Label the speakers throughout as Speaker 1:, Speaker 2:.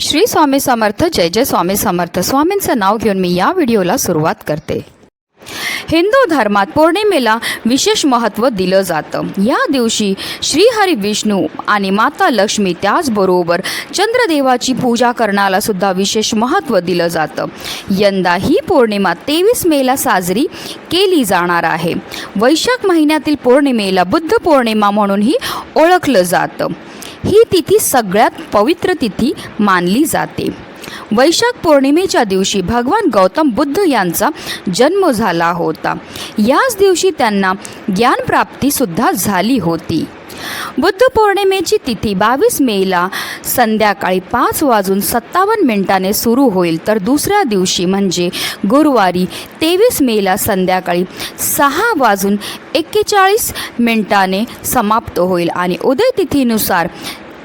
Speaker 1: श्री स्वामी समर्थ जय जय स्वामी समर्थ. स्वामींचं नाव घेऊन मी या व्हिडिओला सुरुवात करते. हिंदू धर्मात पौर्णिमेला विशेष महत्त्व दिलं जातं. या दिवशी श्रीहरी विष्णू आणि माता लक्ष्मी त्याचबरोबर चंद्रदेवाची पूजा करण्याला सुद्धा विशेष महत्त्व दिलं जातं. यंदा ही पौर्णिमा तेवीस मेला साजरी केली जाणार आहे. वैशाख महिन्यातील पौर्णिमेला बुद्ध पौर्णिमा म्हणूनही ओळखलं जातं. ही तिथी सगळ्यात पवित्र तिथी मानली जाते. वैशाख पौर्णिमेच्या दिवशी भगवान गौतम बुद्ध यांचा जन्म झाला होता. याच दिवशी त्यांना ज्ञानप्राप्तीसुद्धा झाली होती. बुद्ध पौर्णिमेची तिथी बावीस मेला. संध्याकाळी पाच वाजून सत्तावन्न मिनिटाने सुरू होईल. तर दुसऱ्या दिवशी म्हणजे गुरुवारी तेवीस मेला संध्याकाळी सहा वाजून एक्केचाळीस मिनिटाने समाप्त होईल आणि उदय तिथीनुसार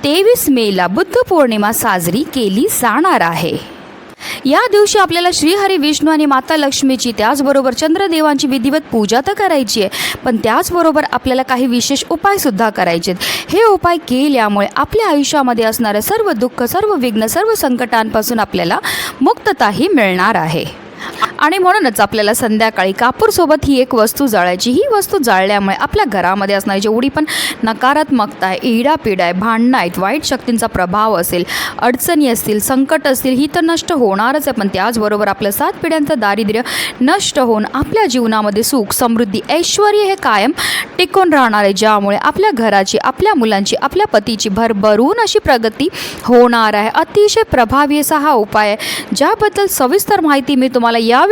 Speaker 1: तेवीस मेला बुद्ध पौर्णिमा साजरी केली जाणार आहे. या दिवशी आपल्याला श्रीहरी विष्णू आणि माता लक्ष्मीची त्याचबरोबर चंद्रदेवांची विधिवत पूजा तर करायची आहे. पण त्याचबरोबर आपल्याला काही विशेष उपायसुद्धा करायचे आहेत. हे उपाय केल्यामुळे आपल्या आयुष्यामध्ये असणारं सर्व दुःख सर्व विघ्न सर्व संकटांपासून आपल्याला मुक्तताही मिळणार आहे. आणि म्हणूनच आपल्याला संध्याकाळी कापूरसोबत ही एक वस्तू जाळायची ही वस्तू जाळल्यामुळे आपल्या घरामध्ये असणारी जेवढी पण नकारात्मकता आहे इडापिडा आहे भांडणं आहेत वाईट शक्तींचा प्रभाव असेल अडचणी असतील संकट असतील ही तर नष्ट होणारच आहे. पण त्याचबरोबर आपलं सात पिढ्यांचं दारिद्र्य नष्ट होऊन आपल्या जीवनामध्ये सुख समृद्धी ऐश्वर हे कायम टिकून राहणार आहे. ज्यामुळे आपल्या घराची आपल्या मुलांची आपल्या पतीची भरभरून अशी प्रगती होणार आहे. अतिशय प्रभावी असा हा उपाय आहे. ज्याबद्दल सविस्तर माहिती मी तुम्हाला या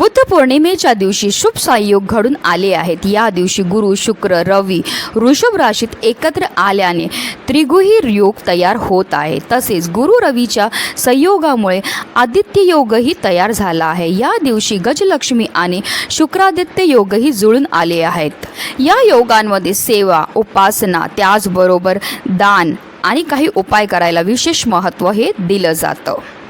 Speaker 1: बुद्ध पौर्णिमेच्या दिवशी शुभ संयोग घडून आले आहेत. या दिवशी गुरु शुक्र रवी ऋषभ राशीत एकत्र आल्याने त्रिगुही योग तयार होत आहे. तसेच गुरु रवीच्या संयोगामुळे आदित्य योगही तयार झाला आहे. या दिवशी गजलक्ष्मी आणि शुक्रादित्य योगही जुळून आले आहेत. या योगांमध्ये सेवा उपासना त्याचबरोबर दान आणि काही उपाय करायला विशेष महत्त्व हे दिलं जातं.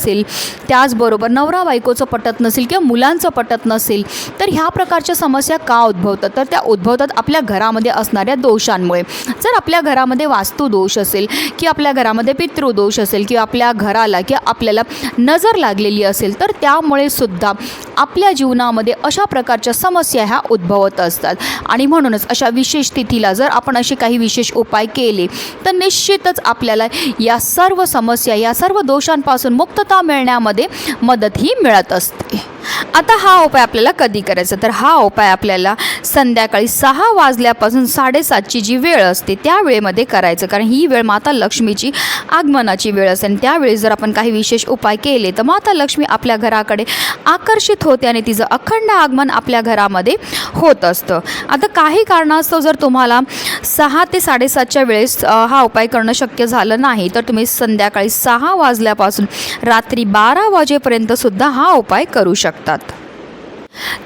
Speaker 1: असेल त्याचबरोबर नवरा बायकोचं पटत नसेल किंवा मुलांचं पटत नसेल तर ह्या प्रकारच्या समस्या का उद्भवतात? तर त्या उद्भवतात आपल्या घरामध्ये असणाऱ्या दोषांमुळे. जर आपल्या घरामध्ये वास्तुदोष असेल की आपल्या घरामध्ये पितृदोष असेल किंवा आपल्या घराला किंवा आपल्याला नजर लागलेली असेल तर त्यामुळे सुद्धा आपल्या जीवनामध्ये अशा प्रकारच्या समस्या ह्या उद्भवत असतात. आणि म्हणूनच अशा विशेष स्थितीला जर आपण असे काही विशेष उपाय केले तर निश्चितच आपल्याला या सर्व समस्या या सर्व दोषांपासून मुक्तता मिळण्यामध्ये मदतही मिळत असते. आता हा उपाय आपल्याला कधी करायचा? तर हा उपाय आपल्याला संध्याकाळी सहा वाजल्यापासून साडेसातची जी वेळ असते त्या वेळेमध्ये करायचं. कारण ही वेळ माता लक्ष्मीची आगमनाची वेळ असते. आणि त्यावेळी जर आपण काही विशेष उपाय केले तर माता लक्ष्मी आपल्या घराकडे आकर्षित होते आणि तिचं अखंड आगमन आपल्या घरामध्ये होत असतं. आता काही कारणास्तव जर तुम्हाला सहा ते साडेसातच्या वेळेस हा उपाय करणं शक्य झालं नाही तर तुम्ही संध्याकाळी सहा वाजल्यापासून रात्री बारा वाजेपर्यंत सुद्धा हा उपाय करू शकता. शकतात.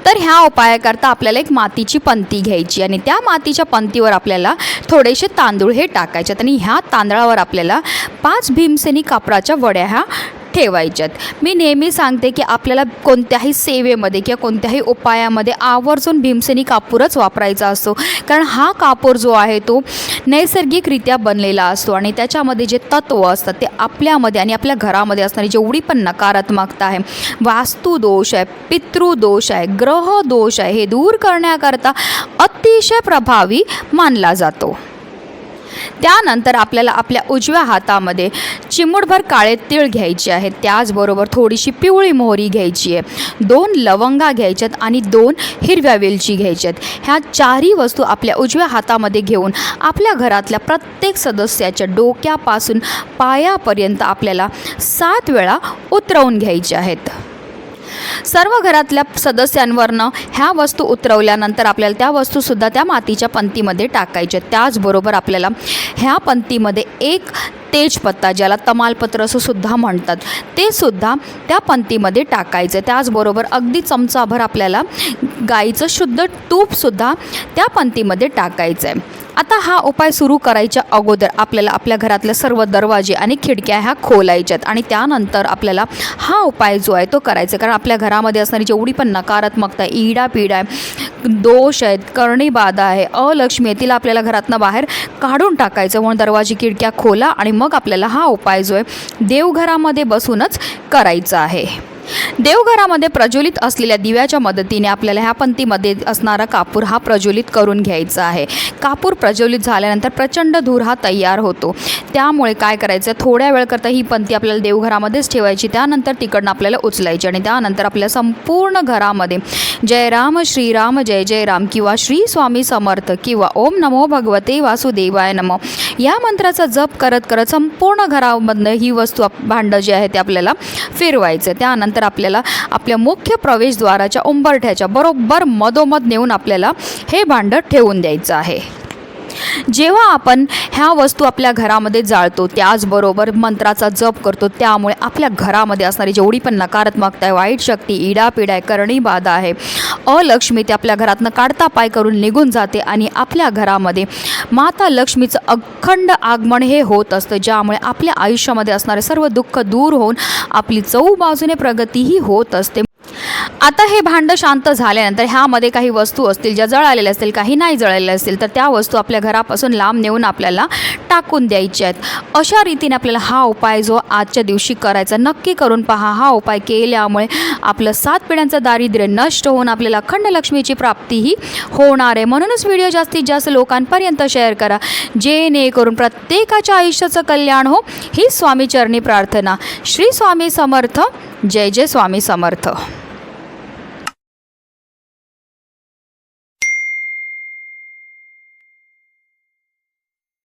Speaker 1: तर ह्या उपायाकरता आपल्याला एक मातीची पंती घ्यायची आणि त्या मातीच्या पंतीवर आपल्याला थोडेसे तांदूळ हे टाकायचे आणि ह्या तांदळावर आपल्याला पाच भीमसेनी कापराच्या वड्या ह्या ठेवायच्यात. मी नेहमी सांगते की आपल्याला कोणत्याही सेवेमध्ये किंवा कोणत्याही उपायामध्ये आवर्जून भीमसेनी कापूरच वापरायचा असतो. कारण हा कापूर जो आहे तो नैसर्गिकरित्या बनलेला असतो आणि त्याच्यामध्ये जे तत्त्व असतात ते आपल्यामध्ये आणि आपल्या घरामध्ये असणारी जेवढी पण नकारात्मकता आहे वास्तुदोष आहे पितृदोष आहे ग्रह दोष आहे हे दूर करण्याकरता अतिशय प्रभावी मानला जातो. त्यानंतर आपल्याला आपल्या उजव्या हातामध्ये चिमूटभर काळे तीळ घ्यायचे आहेत. त्याचबरोबर थोडीशी पिवळी मोहरी घ्यायची आहे. दोन लवंगा घ्यायच्यात आणि दोन हिरव्या वेलची घ्यायच्यात. ह्या चारही वस्तू आपल्या उजव्या हातामध्ये घेऊन आपल्या घरातल्या प्रत्येक सदस्याच्या डोक्यापासून पायापर्यंत आपल्याला सात वेळा उतरवून घ्यायचे आहेत. सर्व घरातल्या सदस्यांवरनं ह्या वस्तू उतरवल्यानंतर आपल्याला त्या वस्तूसुद्धा त्या मातीच्या पंतीमध्ये टाकायच्या. त्याचबरोबर आपल्याला ह्या पंक्तीमध्ये एक तेजपत्ता ज्याला तमालपत्र असं सुद्धा म्हणतात ते सुद्धा त्या पंतीमध्ये टाकायचं. त्याचबरोबर अगदी चमचाभर आपल्याला गाईचं शुद्ध तूपसुद्धा त्या पंतीमध्ये टाकायचं आहे आता हा उपाय सुरू करायच्या अगोदर आपल्याला आपल्या घरातल्या सर्व दरवाजे आणि खिडक्या ह्या खोलायच्यात आणि त्यानंतर आपल्याला हा उपाय जो आहे तो करायचा. कारण आपल्या घरामध्ये असणारी जेवढी पण नकारात्मकता आहे इडा आहे दोष आहेत कर्णीबाधा आहे अलक्ष्मी आहे तिला आपल्याला घरातनं बाहेर काढून टाकायचं. म्हणून दरवाजे खिडक्या खोला आणि मग मग आपल्याला हा उपाय जो आहे देवघरामध्ये बसूनच करायचा आहे. देवघरामध्ये प्रज्वलित असलेल्या दिव्याच्या मदतीने आपल्याला ह्या पंक्तीमध्ये असणारा कापूर हा प्रज्वलित करून घ्यायचा आहे. कापूर प्रज्वलित झाल्यानंतर प्रचंड धूर हा तयार होतो. त्यामुळे काय करायचं? थोड्या वेळकरता ही पंक्ती आपल्याला देवघरामध्येच ठेवायची. त्यानंतर तिकडनं आपल्याला उचलायची आणि त्यानंतर आपल्या संपूर्ण घरामध्ये जय राम श्रीराम जय जय राम किंवा श्री स्वामी समर्थ किंवा ओम नमो भगवते वासुदेवाय नमो. या मंत्राचा जप करत करत संपूर्ण घरामधनं ही वस्तू भांडं जे आहे ते आपल्याला फिरवायचं त्यानंतर आपल्याला आपल्या मुख्य प्रवेशद्वाराच्या उंबरठ्याच्या बरोबर मधोमध नेऊन आपल्याला हे भांडं ठेवून द्यायचं आहे. जेव्हा आपण ह्या वस्तू आपल्या घरामध्ये जाळतो त्याचबरोबर मंत्राचा जप करतो त्यामुळे आपल्या घरामध्ये असणारी जेवढी पण नकारात्मकता आहे वाईट शक्ती इडापिडा आहे करणी बाधा आहे अलक्ष्मी ते आपल्या घरातनं काढता पाय करून निघून जाते आणि आपल्या घरामध्ये माता लक्ष्मीचं अखंड आगमन हे होत असतं ज्यामुळे आपल्या आयुष्यामध्ये असणारे सर्व दुःख दूर होऊन आपली चौ बाजूने प्रगतीही होत असते. आता हे भांडं शांत झाल्यानंतर ह्यामध्ये काही वस्तू असतील ज्या जळालेल्या असतील काही नाही जळालेल्या असतील तर त्या वस्तू आपल्या घरापासून लांब नेऊन आपल्याला टाकून द्यायच्या आहेत. अशा रीतीने आपल्याला हा उपाय जो आजच्या दिवशी करायचा नक्की करून पहा. हा उपाय केल्यामुळे आपलं सात पिढ्यांचं दारिद्र्य नष्ट होऊन आपल्याला अखंड लक्ष्मीची प्राप्तीही होणार आहे. म्हणूनच व्हिडिओ जास्तीत जास्त लोकांपर्यंत शेअर करा. जेणेकरून प्रत्येकाच्या आयुष्याचं कल्याण हो ही स्वामीचरणी प्रार्थना. श्री स्वामी समर्थ. जय जय स्वामी समर्थ.